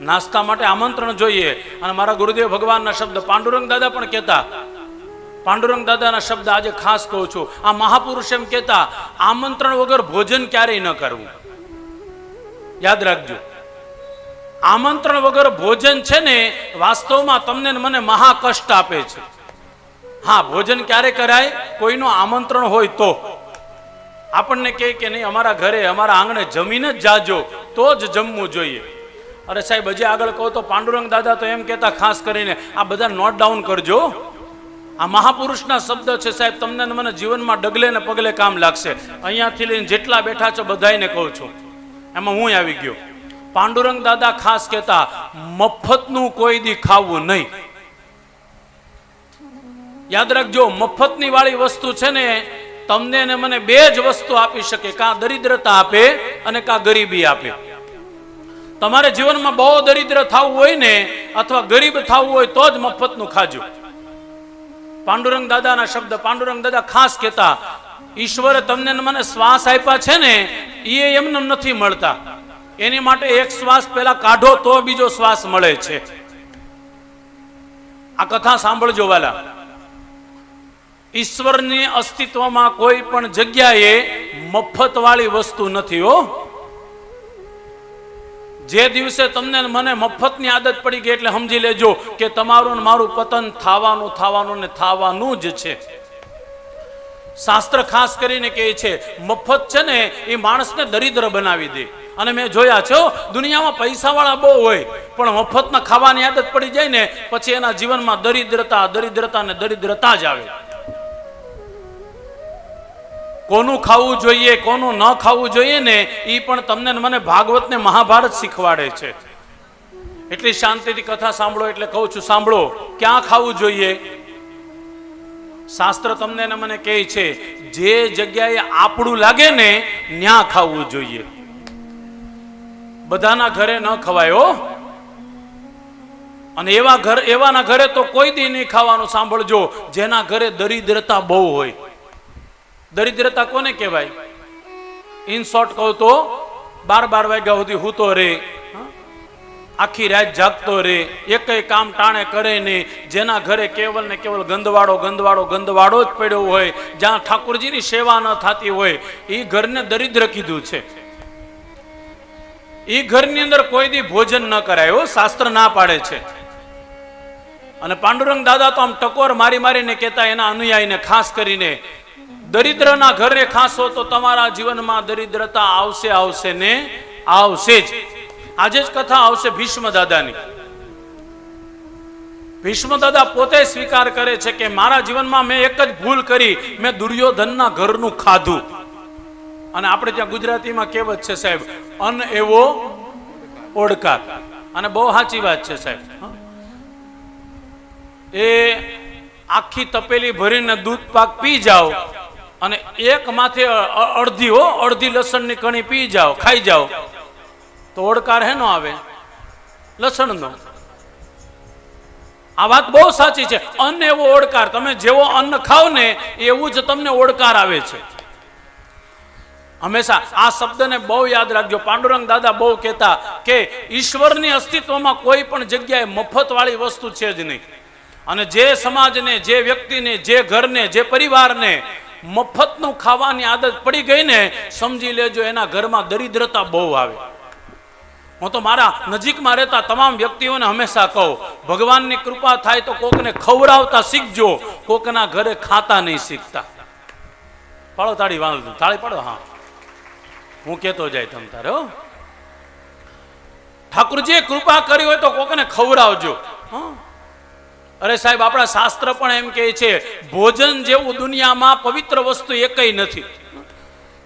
નાસ્તા માટે આમંત્રણ જોઈએ. અને મારા ગુરુદેવ ભગવાનના શબ્દ પાંડુરંગ દાદા પણ કહેતા. પાંડુરંગ દાદાના શબ્દ આજે ખાસ કહું છું. આ મહાપુરુષ એમ કહેતા, આમંત્રણ વગર ભોજન ક્યારેય ન કરવું. યાદ રાખજો. આમંત્રણ વગર ભોજન છે ને, વાસ્તવમાં તમને મને મહાકષ્ટ આપે છે. હા, ભોજન ક્યારે કરાય? કોઈનું આમંત્રણ હોય તો. આપણને કહે કે નહીં, અમારા ઘરે, અમારા આંગણે જમીને જ જાજો, તો જ જમવું જોઈએ. અરે સાહેબ, હજી આગળ કહો તો પાંડુરંગ દાદા તો એમ કહેતા ખાસ કરીને, આ બધા નોટ ડાઉન કરજો. આ મહાપુરુષના શબ્દ છે સાહેબ, તમને મને જીવનમાં ડગલે ને પગલે કામ લાગશે. અહીંયાથી લઈને જેટલા બેઠા છો બધાને કહું છું. એમાં હું આવી ગયો. પાંડુરંગ દાદા ખાસ કહેતા, મફતનું કોઈ દી ખાવું નહીં. યાદ રાખજો, મફતની વાળી વસ્તુ છે ને, તમને ને મને બે જ વસ્તુ આપી શકે. કાં દરિદ્રતા આપે અને કાં ગરીબી આપે. તમારે જીવનમાં બહુ દરિદ્ર થવું હોય ને અથવા ગરીબ થવું હોય તો જ મફતનું ખાજો. પાંડુરંગ દાદાના શબ્દ પાંડુરંગ દાદા ખાસ કહેતા, ઈશ્વરે તમને મને શ્વાસ આપ્યા છે ને એ એમને નથી મળતા. એની માટે એક શ્વાસ પહેલા કાઢો તો બીજો શ્વાસ મળે છે. આ કથા સાંભળજો વાલા. ઈશ્વરની અસ્તિત્વમાં કોઈ પણ જગ્યાએ મફત વાળી વસ્તુ નથી હો. જે દિવસે તમને મને મફતની આદત પડી ગઈ એટલે સમજી લેજો કે તમારું મારું પતન થવાનું થવાનું ને થવાનું જ છે. શાસ્ત્ર ખાસ કરીને કહે છે, મફત છે ને એ માણસને દરિદ્ર બનાવી દે. અને મેં જોયા છો દુનિયામાં પૈસાવાળા બહુ હોય, પણ મફતમાં ખાવાની આદત પડી જાય ને, પછી એના જીવનમાં દરિદ્રતા દરિદ્રતા ને દરિદ્રતા જ આવે. કોનું ખાવું જોઈએ, કોનું ન ખાવું જોઈએ ને એ પણ તમને મને ભાગવતને મહાભારત શીખવાડે છે. એટલી શાંતિથી કથા સાંભળો એટલે કહું છું, સાંભળો, ક્યાં ખાવું જોઈએ? શાસ્ત્ર તમને મને કહે છે, જે જગ્યાએ આપણું લાગે ને ત્યાં ખાવું જોઈએ. બધાના ઘરે ન ખવાય અને એવા ઘર, એવાના ઘરે તો કોઈ દી નહીં ખાવાનું, સાંભળજો, જેના ઘરે દરિદ્રતા બહુ હોય. દરિદ્રતા કોને કહેવાય? ઇન શોર્ટ કહું તો, બાર બાર વાગ્યા સુધી હૂતો રે આખી રાત જાગતો રે, એકય કામ ટાણે કરે નહીં. જેના ઘરે કેવલ ને કેવલ ગંદવાડો ગંદવાડો ગંદવાડો જ પડ્યો હોય, જ્યાં ઠાકોરજીની સેવા ન થતી હોય એ ઘરને દરિદ્ર કીધું છે. એ ઘરની અંદર કોઈ દી ભોજન ન કરાય એવું શાસ્ત્ર ના પાડે છે. અને પાંડુરંગ દાદા તો આમ ટકોર મારી મારીને કહેતા, એના અનુયાયીને, ખાસ કરીને દરિદ્રના ઘરે ખાસો તો તમારા જીવનમાં દરિદ્રતા આવશે આવશે ને આવશે જ. આજે જ કથા આવશે ભીષ્મ દાદાની ભીષ્મ દાદા પોતે સ્વીકાર કરે છે કે મારા જીવનમાં મેં એક જ ભૂલ કરી, મેં દુર્યોધનના ઘરનું ખાધું. અને આપણે ત્યાં ગુજરાતીમાં કહેવત છે સાહેબ, અન એવો ઓડકાર. અને બહુ સાચી વાત છે સાહેબ એ આખી તપેલી ભરીને દૂધ પાક પી જાઓ અને એક માથે અડધી હો, અડધી લસણની કણી પી જાઓ, ખાઈ જાઓ. તો ઓડકાર હેનો આવે? લસણનો. આ વાત બહુ સાચી છે. અન્ન એવો ઓડકાર. તમે જેવો અન્ન ખાવ ને, એવું જ તમને ઓડકાર આવે છે. હંમેશા આ શબ્દને બહુ યાદ રાખજો. પાંડુરંગ દાદા બહુ કહેતા કે ઈશ્વરની અસ્તિત્વમાં કોઈ પણ જગ્યાએ મફત વાળી વસ્તુ છે જ નહીં. અને જે સમાજને, જે વ્યક્તિને, જે ઘરને, જે પરિવારને મફતનું ખાવાની આદત પડી ગઈ ને સમજી લેજો એના ઘરમાં દરિદ્રતા બહુ આવે. હું તો મારા નજીકમાં રહેતા તમામ વ્યક્તિઓને હંમેશા કહું, ભગવાનની કૃપા થાય તો કોકને ખવડાવતા શીખજો, કોકના ઘરે ખાતા નહીં શીખતા. પાડો તાળી વાંધો તાળી પાડો, હા. હું કહેતો જાય તમ તારે, હો. ઠાકુરજીએ કૃપા કરી હોય તો કોકને ખવડાવજો, હં? અરે સાહેબ, આપણા શાસ્ત્ર પણ એમ કહે છે, ભોજન જેવું દુનિયામાં પવિત્ર વસ્તુ એકય નથી.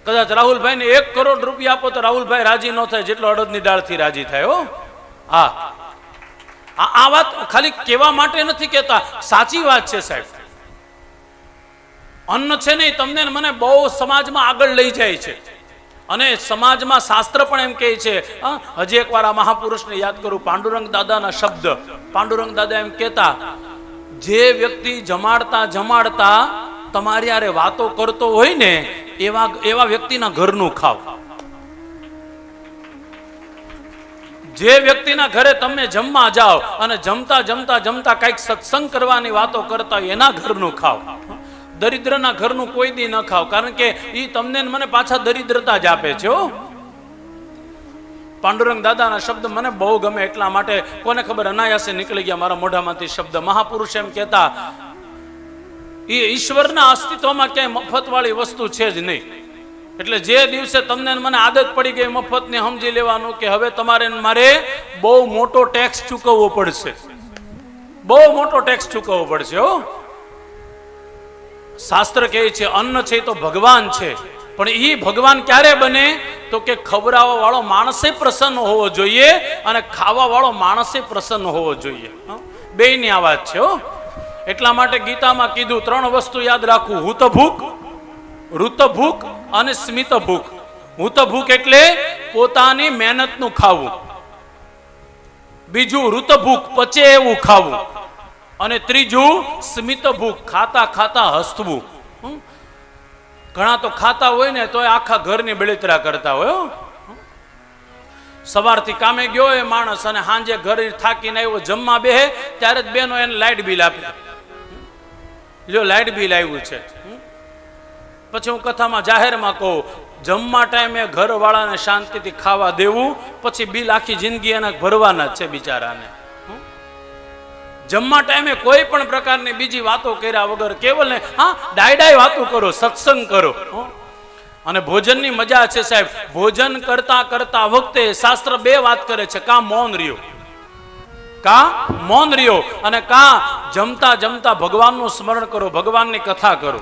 કદાચ રાહુલભાઈને એક કરોડ રૂપિયા આપો તો રાહુલભાઈ રાજી ન થાય, જેટલો અડદની દાળથી રાજી થાય, હો. હા. આ વાત ખાલી કહેવા માટે નથી કહેતા, સાચી વાત છે સાહેબ. અન્ન છે નહીં તમને મને બહુ સમાજમાં આગળ લઈ જાય છે. અને સમાજમાં શાસ્ત્ર પણ એમ કહે છે હજી એકવાર આ મહાપુરુષને યાદ કરું. પાંડુરંગ દાદાના શબ્દ. પાંડુરંગ દાદા એમ કહેતા, જે વ્યક્તિ જમાડતા જમાડતા તમારી આરે વાતો કરતો હોય ને, એવા એવા વ્યક્તિના ઘરનું ખાવ. જે વ્યક્તિના ઘરે તમે જમવા જાઓ અને જમતા જમતા જમતા કંઈક સત્સંગ કરવાની વાતો કરતા હોય, એના ઘરનું ખાઓ દરિદ્રના ઘરનું કોઈ દી ન ખાવ. કારણ કે એ તમને મને પાછા દરિદ્રતા જ આપે છે હો. પાંડુરંગ દાદાના શબ્દ મને બહુ ગમે એટલા માટે કોને ખબર અનાયાસે નીકળી ગયા મારા મોઢામાંથી શબ્દ. મહાપુરુષ એમ કહેતા એ ઈશ્વરના અસ્તિત્વમાં ક્યાંય મફતવાળી વસ્તુ છે જ નહીં. એટલે જે દિવસે તમને મને આદત પડી ગઈ મફતને સમજી લેવાનું કે હવે તમારે મારે બહુ મોટો ટેક્સ ચૂકવવો પડશે. બહુ મોટો ટેક્સ ચૂકવવો પડશે હો. શાસ્ત્ર કહે છે, અન્ન છે તો ભગવાન છે. પણ એ ભગવાન ક્યારે બને? તો કે ખવડાવવા વાળો માણસે પ્રસન્ન હોવો જોઈએ અને ખાવા વાળો માણસે પ્રસન્ન હોવો જોઈએ. બે ની આ વાત છે, હો. એટલા માટે ગીતામાં કીધું, ત્રણ વસ્તુ યાદ રાખવું હુત ભૂખ ઋત ભૂખ અને સ્મિત ભૂખ હુત ભૂખ એટલે પોતાની મહેનતનું ખાવું. બીજું ઋત ભૂખ પચે એવું ખાવું. અને ત્રીજું, સ્મિત ભૂખ, ખાતા ખાતા હસવું. ઘણા તો ખાતા હોય ને, તોય આખા ઘરની બળિતરા કરતા હોય. સવારથી કામે ગયો એ માણસ અને સાંજે ઘરે થાકીને આવ્યો, જમવા બેહે, ત્યારે જ બેનો એને લાઇટ બિલ આપે જો લાઇટ બિલ આવ્યું છે. પછી હું કથામાં જાહેરમાં કહું, જમવા ટાઈમે ઘરવાળાને શાંતિથી ખાવા દેવું, પછી બિલ આખી જિંદગી એના ભરવાના છે બિચારાને? જમવા ટાઈમે કોઈ પણ પ્રકારની બીજી વાતો કર્યા વગર કેવલ ને, હા, ડાયડાય વાતો કરો, સત્સંગ કરો. અને ભોજનની મજા છે સાહેબ, ભોજન કરતા કરતા વખતે શાસ્ત્ર બે વાત કરે છે, કા મૌન રહ્યો? કા મૌન રહ્યો? અને કા જમતા જમતા ભગવાનનું સ્મરણ કરો, ભગવાનની કથા કરો?